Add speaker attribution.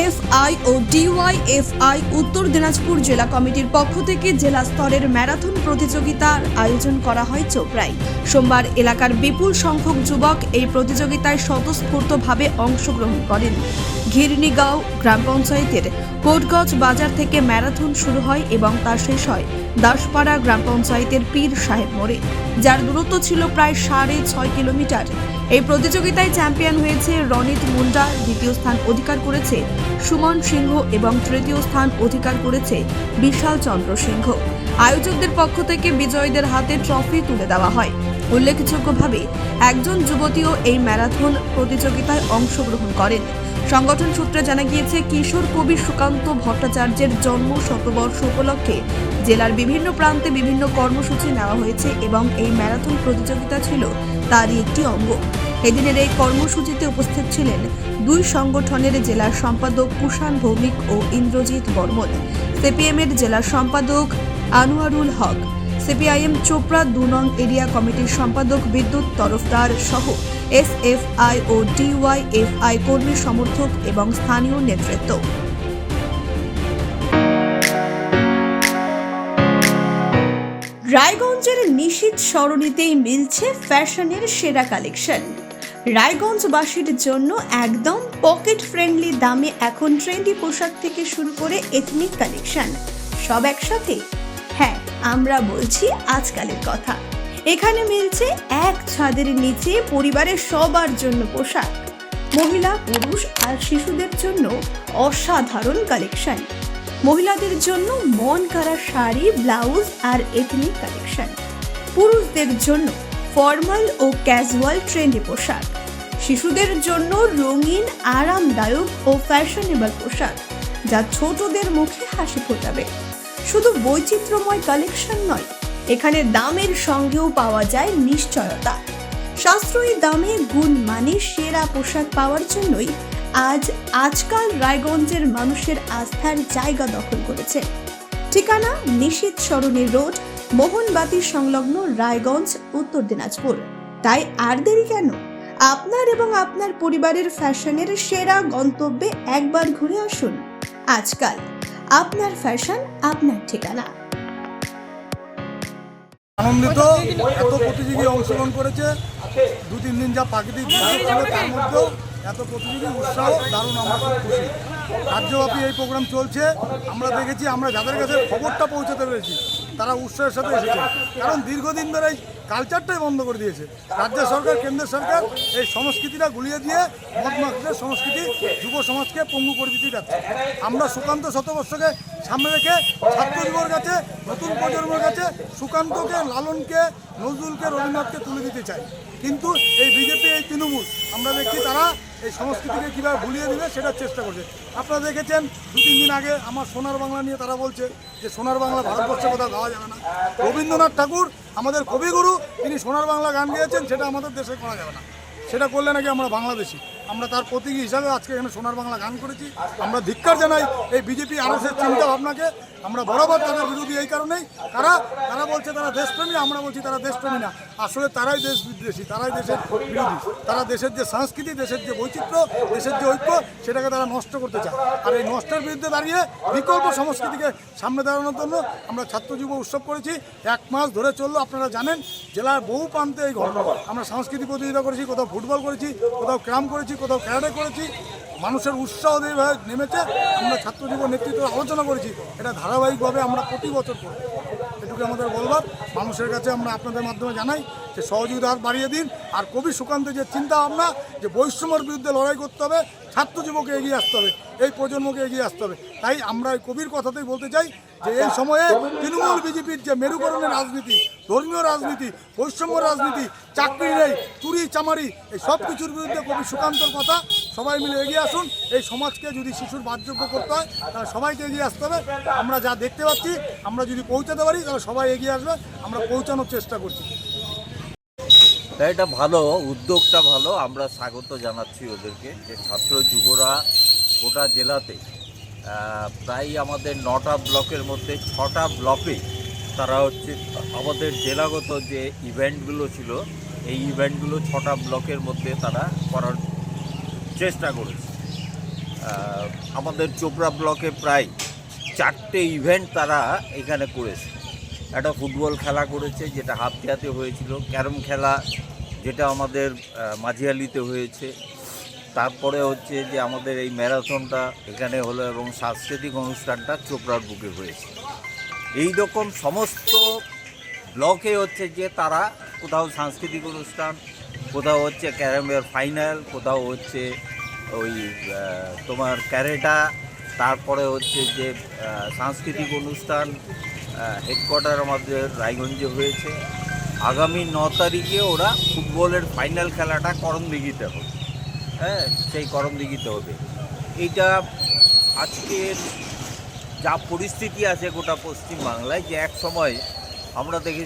Speaker 1: e-mails SFI ও DYFI উত্তর দিনাজপুর জেলা কমিটির পক্ষ থেকে জেলা স্তরের ম্যারাথন প্রতিযোগিতার আয়োজন করা হয় চোপড়ায়। সোমবার এলাকার বিপুল সংখ্যক যুবক এই প্রতিযোগিতায় স্বতঃস্ফূর্তভাবে অংশগ্রহণ করেন। ঘিরনিগাঁও গ্রাম পঞ্চায়েতের কোটগঞ্জ বাজার থেকে ম্যারাথন শুরু হয় এবং তা শেষ হয় দাসপাড়া গ্রাম পঞ্চায়েতের পীর সাহেব মোড়ে, যার দূরত্ব ছিল প্রায় সাড়ে ছয় কিলোমিটার। এই প্রতিযোগিতায় চ্যাম্পিয়ন হয়েছে রনিত মুন্ডা, দ্বিতীয় স্থান অধিকার করেছে সুমন সিংহ এবং তৃতীয় স্থান অধিকার করেছে বিশাল চন্দ্র সিংহ। আয়োজকদের পক্ষ থেকে বিজয়ীদের হাতে ট্রফি তুলে দেওয়া হয়। উল্লেখযোগ্যভাবে, একজন যুবতীও এই ম্যারাথন প্রতিযোগিতায় অংশগ্রহণ করেন। সংগঠন সূত্রে জানা গিয়েছে, কিশোর কবি সুকান্ত ভট্টাচার্যের জন্ম শতবর্ষ উপলক্ষে জেলার বিভিন্ন প্রান্তে বিভিন্ন কর্মসূচি নেওয়া হয়েছে এবং এই ম্যারাথন প্রতিযোগিতা ছিল তারই একটি অঙ্গ। এদিনের এই কর্মসূচিতে উপস্থিত ছিলেন দুই সংগঠনের জেলা সম্পাদক কুষাণ ভৌমিক ও ইন্দ্রজিৎ বর্মন। সিপিএমের জেলা সম্পাদক আনোয়ারুল হক, সিপিআইএম চোপড়া দু নং এরিয়া কমিটির সম্পাদক বিদ্যুৎ তরফদার সহ এসএফআই ও ডিওয়াইএফআই কর্মী সমর্থক এবং স্থানীয় নেতৃত্ব। রায়গঞ্জের নিশীত সরণিতেই মিলছে ফ্যাশনের সেরা কালেকশন। রায়গঞ্জবাসীর জন্য একদম পকেট ফ্রেন্ডলি দামে, এখন ট্রেন্ডি পোশাক থেকে শুরু করে এথনিক কালেকশন সব একসাথে? হ্যাঁ আমরা বলছি আজকালের কথা। এখানে মিলছে এক ছাদের নিচে পরিবারের সবার জন্য পোশাক। মহিলা, পুরুষ আর শিশুদের জন্য অসাধারণ কালেকশন মহিলাদের জন্য মন কারা শাড়ি ব্লাউজ আর এথনিক কালেকশন পুরুষদের জন্য ফর্মাল ও ক্যাজুয়াল ট্রেন্ডি পোশাক। শিশুদের জন্য রঙিন, আরামদায়ক ও ফ্যাশনেবল পোশাক, যা ছোটদের মুখে হাসি ফোটাবে। শুধু বৈচিত্র্যময় কালেকশন নয়, এখানে দামের সঙ্গেও পাওয়া যায় নিশ্চয়তা। সাশ্রয়ী দামে গুণ মানে সেরা পোশাক পাওয়ার জন্যই আজ আজকাল রায়গঞ্জের মানুষের আস্থার জায়গা দখল করেছে। ঠিকানা নিশীত সরণি রোড মোহনবাতি সংলগ্ন রায়গঞ্জ, উত্তর দিনাজপুর। তাই আর দেরি কেন? আপনার এবং আপনার পরিবারের ফ্যাশনের সেরা গন্তব্যে একবার ঘুরে আসুন। আজকাল আপনার ফ্যাশন, আপনার ঠিকানা।
Speaker 2: আনন্দিত, এত প্রতিযোগী অংশগ্রহণ করেছে। দু, তিন দিন যা প্রাকৃতিক দুর্যোগ তার মধ্যেও এত প্রতিযোগী উৎসাহ, দারুণ, আমরা খুব খুশি। রাজ্যব্যাপী এই প্রোগ্রাম চলছে। আমরা দেখেছি, আমরা যাদের কাছে খবরটা পৌঁছাতে পেরেছি। তারা উৎসাহের সাথে এসেছে। কারণ দীর্ঘদিন ধরে এই কালচারটাই বন্ধ করে দিয়েছে। রাজ্য সরকার, কেন্দ্র সরকার এই সংস্কৃতিটা গুলিয়ে দিয়ে মদমাখের সংস্কৃতি যুব সমাজকে পঙ্গু করে দিতে যাচ্ছে। আমরা সুকান্ত শতবর্ষকে সামনে রেখে ছাত্র যুবর কাছে, নতুন প্রজন্মের কাছে সুকান্তকে, লালনকে, নজরুলকে, রবীন্দ্রনাথকে তুলে দিতে চাই। কিন্তু এই বিজেপি, এই তৃণমূল, আমরা দেখছি তারা এই সংস্কৃতিকে কীভাবে ভুলিয়ে দিবে সেটার চেষ্টা করছে। আপনারা দেখেছেন দু তিন দিন আগে আমার সোনার বাংলা নিয়ে তারা বলছে যে সোনার বাংলা ভারতবর্ষে কথা গাওয়া যাবে না। রবীন্দ্রনাথ ঠাকুর, আমাদের কবিগুরু, তিনি সোনার বাংলা গান গেয়েছেন, সেটা আমাদের দেশে করা যাবে না। সেটা করলে নাকি আমরা বাংলাদেশি। আমরা তার প্রতীকী হিসাবে আজকে এখানে সোনার বাংলা গান করেছি। আমরা ধিক্কার জানাই এই বিজেপি আরএসের চিন্তা ভাবনাকে। আমরা বরাবর তাদের বিরোধী এই কারণেই। তারা তারা বলছে তারা দেশপ্রেমী, আমরা বলছি তারা দেশপ্রেমী না। আসলে তারাই দেশ বিদ্বেষী, তারাই দেশের বিরোধী। তারা দেশের যে সংস্কৃতি, দেশের যে বৈচিত্র্য, দেশের যে ঐক্য, সেটাকে তারা নষ্ট করতে চায়। আর এই নষ্টের বিরুদ্ধে দাঁড়িয়ে বিকল্প সংস্কৃতিকে সামনে দাঁড়ানোর জন্য আমরা ছাত্র যুব উৎসব করেছি। এক মাস ধরে চলল, আপনারা জানেন, জেলার বহু প্রান্তে এই ঘটনা। আমরা সাংস্কৃতিক প্রতিযোগিতা করেছি, কোথাও ফুটবল করেছি, কোথাও ক্রাম করেছি কোথাও ক্যারাটে করেছি, মানুষের উৎসাহ দিয়ে নেমেছে, আমরা ছাত্র যুব নেতৃত্ব আলোচনা করেছি, এটা ধারাবাহিকভাবে আমরা প্রতি বছর করি। এটুকু আমাদের বলবার, মানুষের কাছে আমরা আপনাদের মাধ্যমে জানাই যে সহযোগিতা হাত বাড়িয়ে দিন, আর কবি সুকান্তের যে চিন্তা ভাবনা যে বৈষম্যের বিরুদ্ধে লড়াই করতে হবে, ছাত্র যুবকে এগিয়ে আসতে হবে, এই প্রজন্মকে এগিয়ে আসতে হবে। তাই আমরা এই কবির কথাতেই বলতে চাই যে এই সময়ে তৃণমূল বিজেপির যে মেরুকরণের রাজনীতি, ধর্মীয় রাজনীতি, বৈষম্য রাজনীতি, চাকরি নেই চুরি চামারি, এই সব কিছুর বিরুদ্ধে কবি সুকান্তর কথা, সবাই মিলে এগিয়ে আসুন। এই সমাজকে যদি শিশুর বাদযোগ্য করতে হয়, তাহলে সবাইকে এগিয়ে আসতে হবে। আমরা যা দেখতে পাচ্ছি, আমরা যদি পৌঁছাতে পারি, তাহলে সবাই এগিয়ে আসবে। আমরা পৌঁছানোর চেষ্টা করছি।
Speaker 3: তা এটা ভালো, উদ্যোগটা ভালো। আমরা স্বাগত জানাচ্ছি ওদেরকে। যে ছাত্র যুবরা গোটা জেলাতে প্রায় আমাদের নটা ব্লকের মধ্যে ছটা ব্লকে তারা হচ্ছে আমাদের জেলাগত যে ইভেন্টগুলো ছিল, এই ইভেন্টগুলো ছটা ব্লকের মধ্যে তারা করার চেষ্টা করেছে। আমাদের চোপড়া ব্লকে প্রায় চারটে ইভেন্ট তারা এখানে করেছে। একটা ফুটবল খেলা করেছে, যেটা হাফতিয়াতে হয়েছিল, ক্যারম খেলা, যেটা আমাদের মাঝিয়ালিতে হয়েছে। তারপরে হচ্ছে যে আমাদের এই ম্যারাথনটা এখানে হলো এবং সাংস্কৃতিক অনুষ্ঠানটা চোপড়ার বুকে হয়েছে। এই রকম সমস্ত ব্লকে হচ্ছে যে তারা কোথাও সাংস্কৃতিক অনুষ্ঠান, কোথাও হচ্ছে ক্যারামের ফাইনাল, কোথাও হচ্ছে ওই তোমার ক্যারেটা, তারপরে হচ্ছে যে সাংস্কৃতিক অনুষ্ঠান হেডকোয়ার্টার আমাদের রায়গঞ্জে হয়েছে। আগামী ন তারিখে ওরা ফুটবলের ফাইনাল খেলাটা করমদিঘিতে হবে। হ্যাঁ সেই গরম করমদিঘিতে হবে। এইটা আজকের যা পরিস্থিতি আছে গোটা পশ্চিম বাংলায় যে এক সময় আমরা দেখেছি